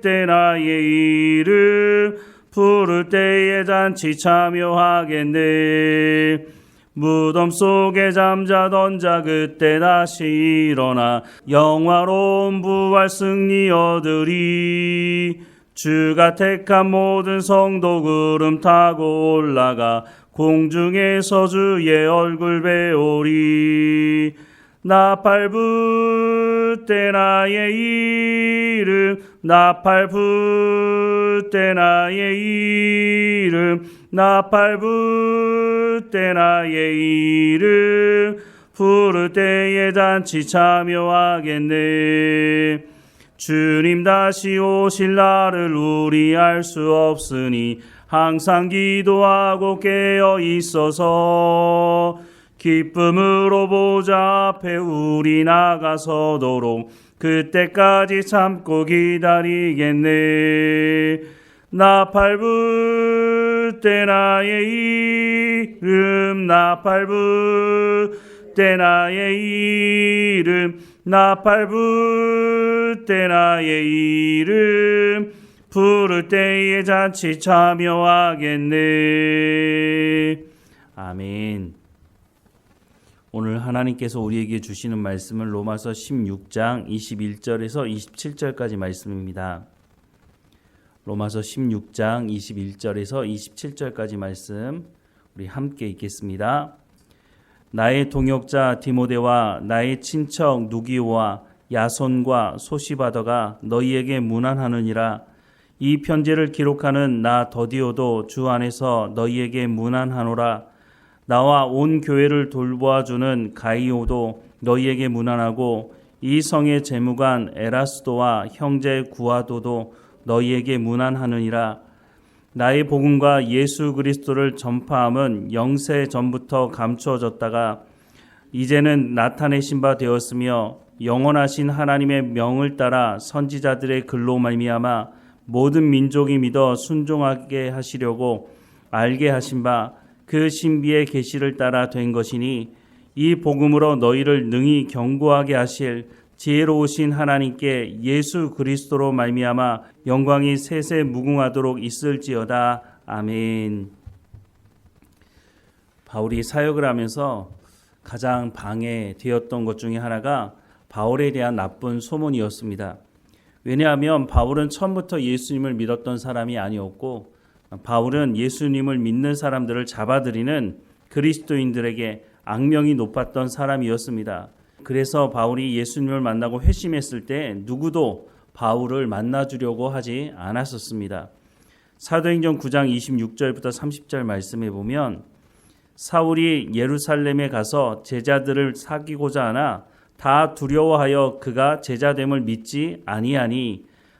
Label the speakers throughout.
Speaker 1: 때 나의 이름 부를 때에 잔치 참여하겠네. 무덤 속에 잠자던 자 그때 다시 일어나 영화로운 부활 승리 얻으리. 주가 택한 모든 성도 구름 타고 올라가 공중에서 주의 얼굴 배우리. 나팔 불때 나의 이름 나팔 불 때 나의 이름 나팔 불 때 나의 이름 부를 때에 잔치 참여하겠네. 주님 다시 오실 날을 우리 알 수 없으니 항상 기도하고 깨어 있어서 기쁨으로 보좌 앞에 우리 나가서도록 그때까지 참고 기다리겠네. 나팔 불 때 나의 이름 나팔 불 때 나의 이름 나팔 불 때 나의 이름 부를 때에 잔치 참여하겠네. 아멘 오늘 하나님께서 우리에게 주시는 말씀은 로마서 16장 21절에서 27절까지 말씀입니다. 로마서 16장 21절에서 27절까지 말씀 우리 함께 읽겠습니다. 나의 동역자 디모데와 나의 친척 누기오와 야손과 소시바더가 너희에게 문안하느니라 이 편지를 기록하는 나 더디오도 주 안에서 너희에게 문안하노라 나와 온 교회를 돌보아주는 가이오도 너희에게 문안하고 이 성의 재무관 에라스도와 형제 구아도도 너희에게 문안하느니라. 나의 복음과 예수 그리스도를 전파함은 영세 전부터 감추어졌다가 이제는 나타내신 바 되었으며 영원하신 하나님의 명을 따라 선지자들의 글로 말미암아 모든 민족이 믿어 순종하게 하시려고 알게 하신 바 그 신비의 계시를 따라 된 것이니 이 복음으로 너희를 능히 경고하게 하실 지혜로우신 하나님께 예수 그리스도로 말미암아 영광이 세세 무궁하도록 있을지어다 아멘. 바울이 사역을 하면서 가장 방해되었던 것 중에 하나가 바울에 대한 나쁜 소문이었습니다. 왜냐하면 바울은 처음부터 예수님을 믿었던 사람이 아니었고 바울은 예수님을 믿는 사람들을 잡아들이는 그리스도인들에게 악명이 높았던 사람이었습니다. 그래서 바울이 예수님을 만나고 회심했을 때 누구도 바울을 만나주려고 하지 않았었습니다. 사도행전 9장 26절부터 30절 말씀에 보면 사울이 예루살렘에 가서 제자들을 사귀고자 하나 다 두려워하여 그가 제자됨을 믿지 아니하니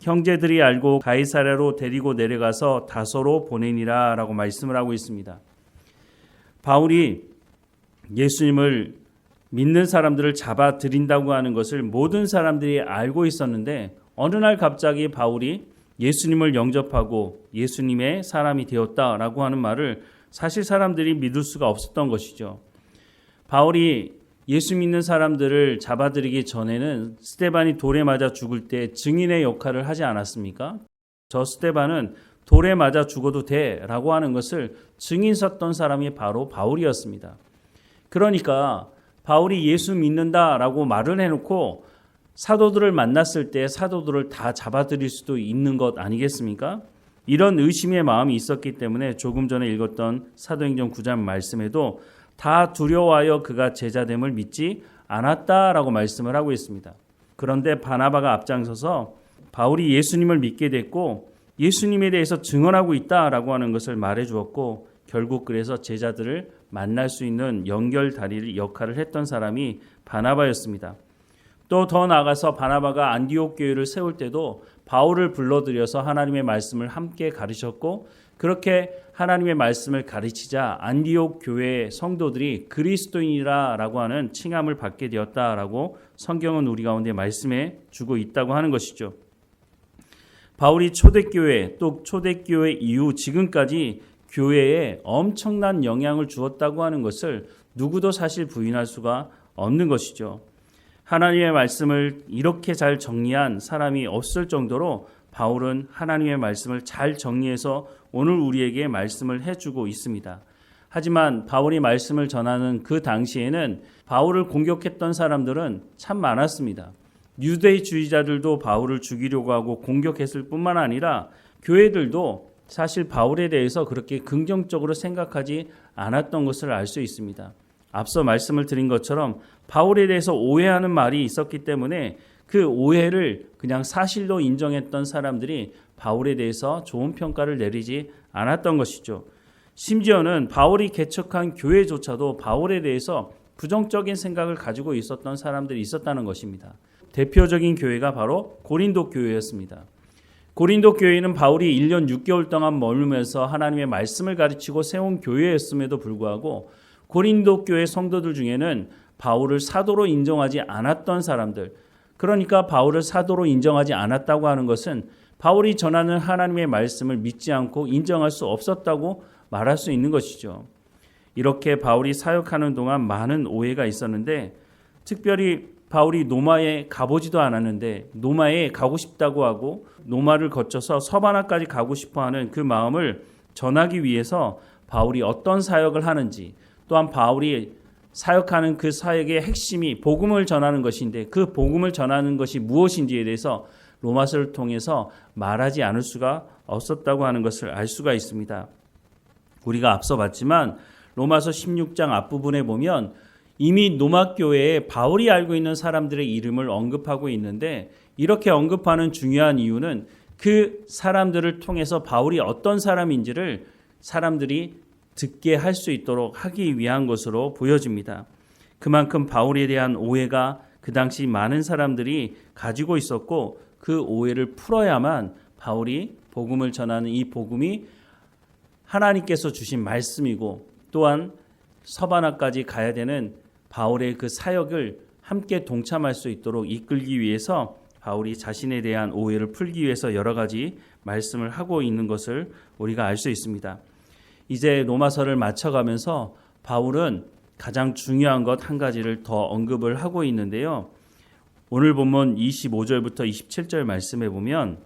Speaker 1: 형제들이 알고 가이사랴로 데리고 내려가서 다소로 보내니라라고 말씀을 하고 있습니다. 바울이 예수님을 믿는 사람들을 잡아 들인다고 하는 것을 모든 사람들이 알고 있었는데 어느 날 갑자기 바울이 예수님을 영접하고 예수님의 사람이 되었다라고 하는 말을 사실 사람들이 믿을 수가 없었던 것이죠. 바울이 예수 믿는 사람들을 잡아들이기 전에는 스테반이 돌에 맞아 죽을 때 증인의 역할을 하지 않았습니까? 저 스테반은 돌에 맞아 죽어도 돼 라고 하는 것을 증인 섰던 사람이 바로 바울이었습니다. 그러니까 바울이 예수 믿는다 라고 말을 해놓고 사도들을 만났을 때 사도들을 다 잡아들일 수도 있는 것 아니겠습니까? 이런 의심의 마음이 있었기 때문에 조금 전에 읽었던 사도행전 9장 말씀에도 다 두려워하여 그가 제자됨을 믿지 않았다라고 말씀을 하고 있습니다. 그런데 바나바가 앞장서서 바울이 예수님을 믿게 됐고 예수님에 대해서 증언하고 있다라고 하는 것을 말해 주었고 결국 그래서 제자들을 만날 수 있는 연결 다리 역할을 했던 사람이 바나바였습니다. 또 더 나아가서 바나바가 안디옥 교회를 세울 때도 바울을 불러들여서 하나님의 말씀을 함께 가르쳤고 그렇게 하나님의 말씀을 가르치자 안디옥 교회 성도들이 그리스도인이라라고 하는 칭함을 받게 되었다라고 성경은 우리 가운데 말씀해 주고 있다고 하는 것이죠. 바울이 초대교회 또 초대교회 이후 지금까지 교회에 엄청난 영향을 주었다고 하는 것을 누구도 사실 부인할 수가 없는 것이죠. 하나님의 말씀을 이렇게 잘 정리한 사람이 없을 정도로 바울은 하나님의 말씀을 잘 정리해서 오늘 우리에게 말씀을 해주고 있습니다. 하지만 바울이 말씀을 전하는 그 당시에는 바울을 공격했던 사람들은 참 많았습니다. 유대주의자들도 바울을 죽이려고 하고 공격했을 뿐만 아니라 교회들도 사실 바울에 대해서 그렇게 긍정적으로 생각하지 않았던 것을 알 수 있습니다. 앞서 말씀을 드린 것처럼 바울에 대해서 오해하는 말이 있었기 때문에 그 오해를 그냥 사실로 인정했던 사람들이 바울에 대해서 좋은 평가를 내리지 않았던 것이죠. 심지어는 바울이 개척한 교회조차도 바울에 대해서 부정적인 생각을 가지고 있었던 사람들이 있었다는 것입니다. 대표적인 교회가 바로 고린도 교회였습니다. 고린도 교회는 바울이 1년 6개월 동안 머물면서 하나님의 말씀을 가르치고 세운 교회였음에도 불구하고 고린도 교회 성도들 중에는 바울을 사도로 인정하지 않았던 사람들, 그러니까 바울을 사도로 인정하지 않았다고 하는 것은 바울이 전하는 하나님의 말씀을 믿지 않고 인정할 수 없었다고 말할 수 있는 것이죠. 이렇게 바울이 사역하는 동안 많은 오해가 있었는데 특별히 바울이 노마에 가보지도 않았는데 노마에 가고 싶다고 하고 노마를 거쳐서 서바나까지 가고 싶어 하는 그 마음을 전하기 위해서 바울이 어떤 사역을 하는지 또한 바울이 사역하는 그 사역의 핵심이 복음을 전하는 것인데 그 복음을 전하는 것이 무엇인지에 대해서 로마서를 통해서 말하지 않을 수가 없었다고 하는 것을 알 수가 있습니다. 우리가 앞서 봤지만 로마서 16장 앞부분에 보면 이미 노마교회에 바울이 알고 있는 사람들의 이름을 언급하고 있는데 이렇게 언급하는 중요한 이유는 그 사람들을 통해서 바울이 어떤 사람인지를 사람들이 듣게 할 수 있도록 하기 위한 것으로 보여집니다. 그만큼 바울에 대한 오해가 그 당시 많은 사람들이 가지고 있었고 그 오해를 풀어야만 바울이 복음을 전하는 이 복음이 하나님께서 주신 말씀이고 또한 서바나까지 가야 되는 바울의 그 사역을 함께 동참할 수 있도록 이끌기 위해서 바울이 자신에 대한 오해를 풀기 위해서 여러 가지 말씀을 하고 있는 것을 우리가 알 수 있습니다. 이제 로마서를 마쳐가면서 바울은 가장 중요한 것 한 가지를 더 언급을 하고 있는데요. 오늘 본문 25절부터 27절 말씀에 보면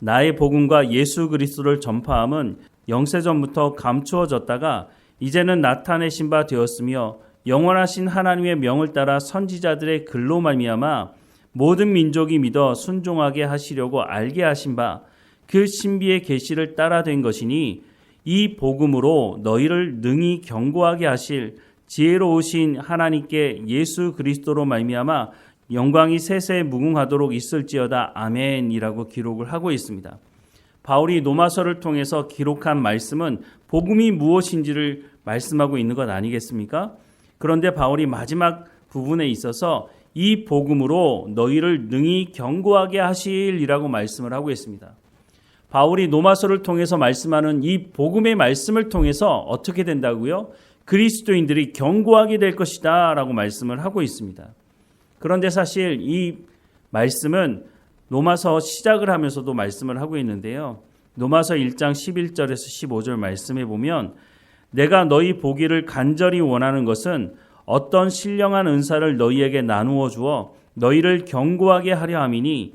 Speaker 1: 나의 복음과 예수 그리스도를 전파함은 영세전부터 감추어졌다가 이제는 나타내신 바 되었으며 영원하신 하나님의 명을 따라 선지자들의 글로 말미암아 모든 민족이 믿어 순종하게 하시려고 알게 하신 바 그 신비의 계시를 따라 된 것이니 이 복음으로 너희를 능히 경고하게 하실 지혜로우신 하나님께 예수 그리스도로 말미암아 영광이 세세 무궁하도록 있을지어다 아멘이라고 기록을 하고 있습니다. 바울이 노마서를 통해서 기록한 말씀은 복음이 무엇인지를 말씀하고 있는 것 아니겠습니까? 그런데 바울이 마지막 부분에 있어서 이 복음으로 너희를 능히 경고하게 하실이라고 말씀을 하고 있습니다. 바울이 노마서를 통해서 말씀하는 이 복음의 말씀을 통해서 어떻게 된다고요? 그리스도인들이 경고하게 될 것이다 라고 말씀을 하고 있습니다. 그런데 사실 이 말씀은 로마서 시작을 하면서도 말씀을 하고 있는데요. 로마서 1장 11절에서 15절 말씀에 보면 내가 너희 보기를 간절히 원하는 것은 어떤 신령한 은사를 너희에게 나누어 주어 너희를 경고하게 하려 함이니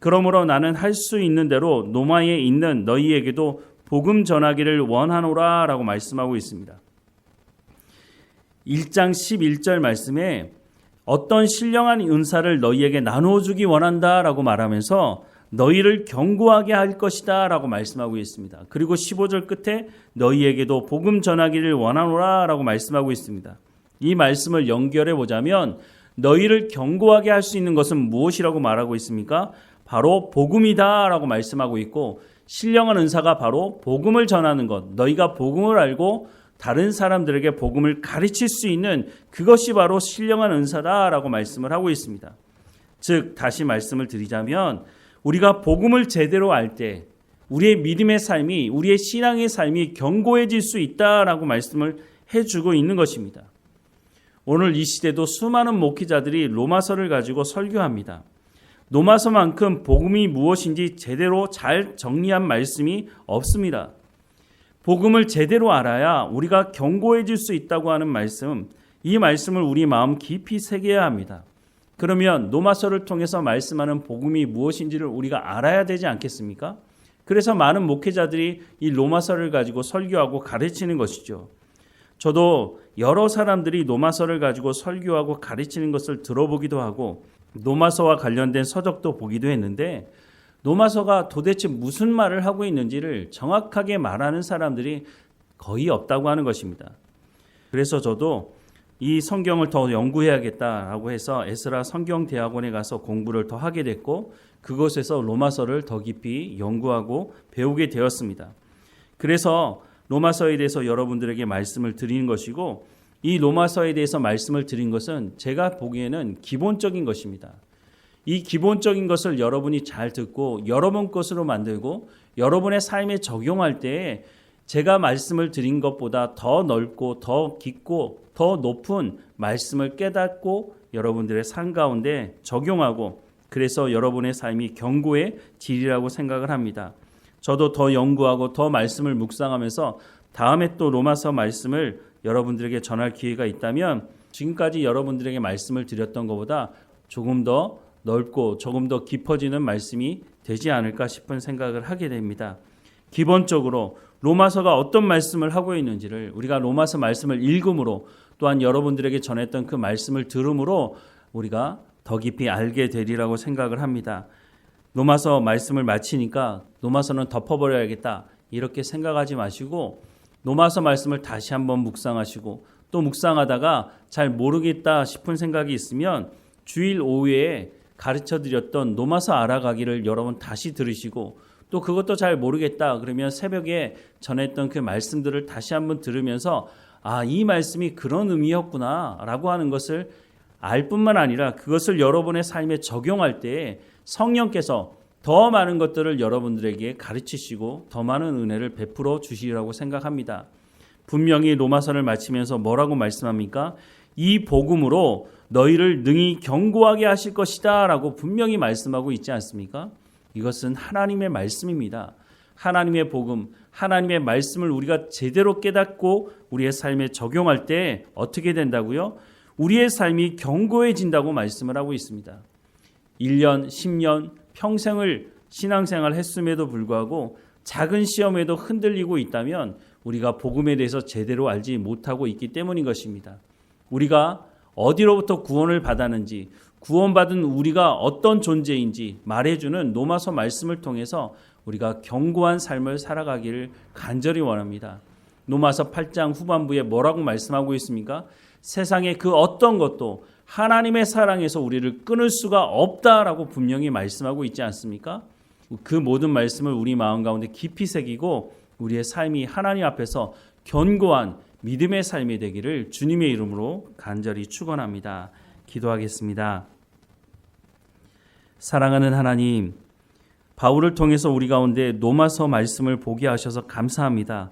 Speaker 1: 그러므로 나는 할 수 있는 대로 노마에 있는 너희에게도 복음 전하기를 원하노라 라고 말씀하고 있습니다. 1장 11절 말씀에 어떤 신령한 은사를 너희에게 나누어 주기 원한다 라고 말하면서 너희를 경고하게 할 것이다 라고 말씀하고 있습니다. 그리고 15절 끝에 너희에게도 복음 전하기를 원하노라 라고 말씀하고 있습니다. 이 말씀을 연결해 보자면 너희를 경고하게 할 수 있는 것은 무엇이라고 말하고 있습니까? 바로 복음이다라고 말씀하고 있고 신령한 은사가 바로 복음을 전하는 것. 너희가 복음을 알고 다른 사람들에게 복음을 가르칠 수 있는 그것이 바로 신령한 은사다라고 말씀을 하고 있습니다. 즉 다시 말씀을 드리자면 우리가 복음을 제대로 알 때 우리의 믿음의 삶이 우리의 신앙의 삶이 견고해질 수 있다라고 말씀을 해주고 있는 것입니다. 오늘 이 시대도 수많은 목회자들이 로마서를 가지고 설교합니다. 로마서만큼 복음이 무엇인지 제대로 잘 정리한 말씀이 없습니다. 복음을 제대로 알아야 우리가 견고해질 수 있다고 하는 말씀, 이 말씀을 우리 마음 깊이 새겨야 합니다. 그러면 노마서를 통해서 말씀하는 복음이 무엇인지를 우리가 알아야 되지 않겠습니까? 그래서 많은 목회자들이 이 로마서를 가지고 설교하고 가르치는 것이죠. 저도 여러 사람들이 노마서를 가지고 설교하고 가르치는 것을 들어보기도 하고 노마서와 관련된 서적도 보기도 했는데 노마서가 도대체 무슨 말을 하고 있는지를 정확하게 말하는 사람들이 거의 없다고 하는 것입니다. 그래서 저도 이 성경을 더 연구해야겠다라고 해서 에스라 성경 대학원에 가서 공부를 더 하게 됐고 그곳에서 로마서를 더 깊이 연구하고 배우게 되었습니다. 그래서 로마서에 대해서 여러분들에게 말씀을 드리는 것이고 이 로마서에 대해서 말씀을 드린 것은 제가 보기에는 기본적인 것입니다. 이 기본적인 것을 여러분이 잘 듣고 여러분 것으로 만들고 여러분의 삶에 적용할 때 제가 말씀을 드린 것보다 더 넓고 더 깊고 더 높은 말씀을 깨닫고 여러분들의 삶 가운데 적용하고 그래서 여러분의 삶이 경고의 질이라고 생각을 합니다. 저도 더 연구하고 더 말씀을 묵상하면서 다음에 또 로마서 말씀을 여러분들에게 전할 기회가 있다면 지금까지 여러분들에게 말씀을 드렸던 것보다 조금 더 넓고 조금 더 깊어지는 말씀이 되지 않을까 싶은 생각을 하게 됩니다. 기본적으로 로마서가 어떤 말씀을 하고 있는지를 우리가 로마서 말씀을 읽음으로 또한 여러분들에게 전했던 그 말씀을 들음으로 우리가 더 깊이 알게 되리라고 생각을 합니다. 로마서 말씀을 마치니까 로마서는 덮어버려야겠다 이렇게 생각하지 마시고 로마서 말씀을 다시 한번 묵상하시고 또 묵상하다가 잘 모르겠다 싶은 생각이 있으면 주일 오후에 가르쳐 드렸던 로마서 알아가기를 여러분 다시 들으시고 또 그것도 잘 모르겠다 그러면 새벽에 전했던 그 말씀들을 다시 한번 들으면서 아, 이 말씀이 그런 의미였구나 라고 하는 것을 알 뿐만 아니라 그것을 여러분의 삶에 적용할 때 성령께서 더 많은 것들을 여러분들에게 가르치시고 더 많은 은혜를 베풀어 주시리라고 생각합니다. 분명히 로마서를 마치면서 뭐라고 말씀합니까? 이 복음으로 너희를 능히 경고하게 하실 것이다 라고 분명히 말씀하고 있지 않습니까? 이것은 하나님의 말씀입니다. 하나님의 복음, 하나님의 말씀을 우리가 제대로 깨닫고 우리의 삶에 적용할 때 어떻게 된다고요? 우리의 삶이 견고해진다고 말씀을 하고 있습니다. 1년, 10년, 평생을 신앙생활 했음에도 불구하고 작은 시험에도 흔들리고 있다면 우리가 복음에 대해서 제대로 알지 못하고 있기 때문인 것입니다. 우리가 어디로부터 구원을 받았는지, 구원받은 우리가 어떤 존재인지 말해주는 로마서 말씀을 통해서 우리가 견고한 삶을 살아가기를 간절히 원합니다. 로마서 8장 후반부에 뭐라고 말씀하고 있습니까? 세상의 그 어떤 것도 하나님의 사랑에서 우리를 끊을 수가 없다라고 분명히 말씀하고 있지 않습니까? 그 모든 말씀을 우리 마음 가운데 깊이 새기고 우리의 삶이 하나님 앞에서 견고한 믿음의 삶이 되기를 주님의 이름으로 간절히 축원합니다. 기도하겠습니다. 사랑하는 하나님, 바울을 통해서 우리 가운데 노마서 말씀을 보게 하셔서 감사합니다.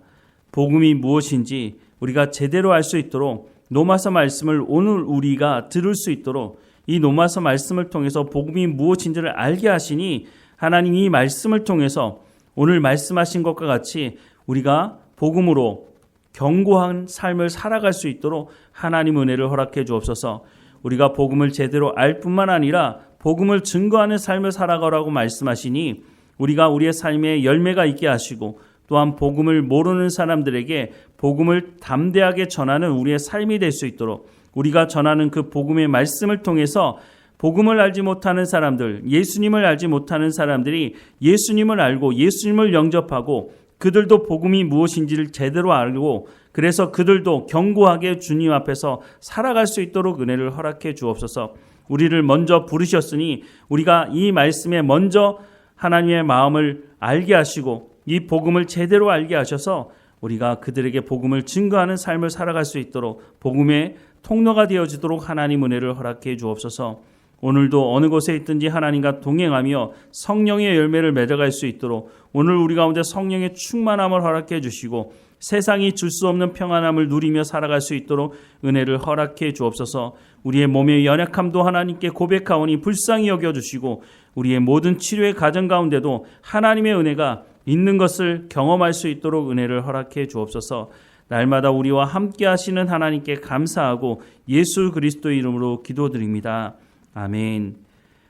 Speaker 1: 복음이 무엇인지 우리가 제대로 알 수 있도록 노마서 말씀을 오늘 우리가 들을 수 있도록 이 노마서 말씀을 통해서 복음이 무엇인지를 알게 하시니 하나님 이 말씀을 통해서 오늘 말씀하신 것과 같이 우리가 복음으로 견고한 삶을 살아갈 수 있도록 하나님 은혜를 허락해 주옵소서. 우리가 복음을 제대로 알 뿐만 아니라 복음을 증거하는 삶을 살아가라고 말씀하시니 우리가 우리의 삶에 열매가 있게 하시고 또한 복음을 모르는 사람들에게 복음을 담대하게 전하는 우리의 삶이 될 수 있도록 우리가 전하는 그 복음의 말씀을 통해서 복음을 알지 못하는 사람들, 예수님을 알지 못하는 사람들이 예수님을 알고 예수님을 영접하고 그들도 복음이 무엇인지를 제대로 알고 그래서 그들도 견고하게 주님 앞에서 살아갈 수 있도록 은혜를 허락해 주옵소서. 우리를 먼저 부르셨으니 우리가 이 말씀에 먼저 하나님의 마음을 알게 하시고 이 복음을 제대로 알게 하셔서 우리가 그들에게 복음을 증거하는 삶을 살아갈 수 있도록 복음의 통로가 되어지도록 하나님 은혜를 허락해 주옵소서. 오늘도 어느 곳에 있든지 하나님과 동행하며 성령의 열매를 맺어갈 수 있도록 오늘 우리 가운데 성령의 충만함을 허락해 주시고 세상이 줄 수 없는 평안함을 누리며 살아갈 수 있도록 은혜를 허락해 주옵소서. 우리의 몸의 연약함도 하나님께 고백하오니 불쌍히 여겨 주시고 우리의 모든 치료의 과정 가운데도 하나님의 은혜가 있는 것을 경험할 수 있도록 은혜를 허락해 주옵소서. 날마다 우리와 함께 하시는 하나님께 감사하고 예수 그리스도 이름으로 기도드립니다. 아멘.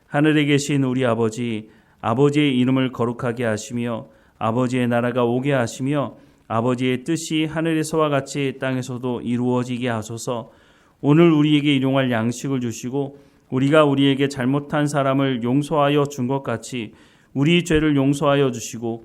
Speaker 1: 하늘에 계신 우리 아버지, 아버지의 이름을 거룩하게 하시며 아버지의 나라가 오게 하시며 아버지의 뜻이 하늘에서와 같이 땅에서도 이루어지게 하소서. 오늘 우리에게 일용할 양식을 주시고 우리가 우리에게 잘못한 사람을 용서하여 준 것 같이 우리 죄를 용서하여 주시고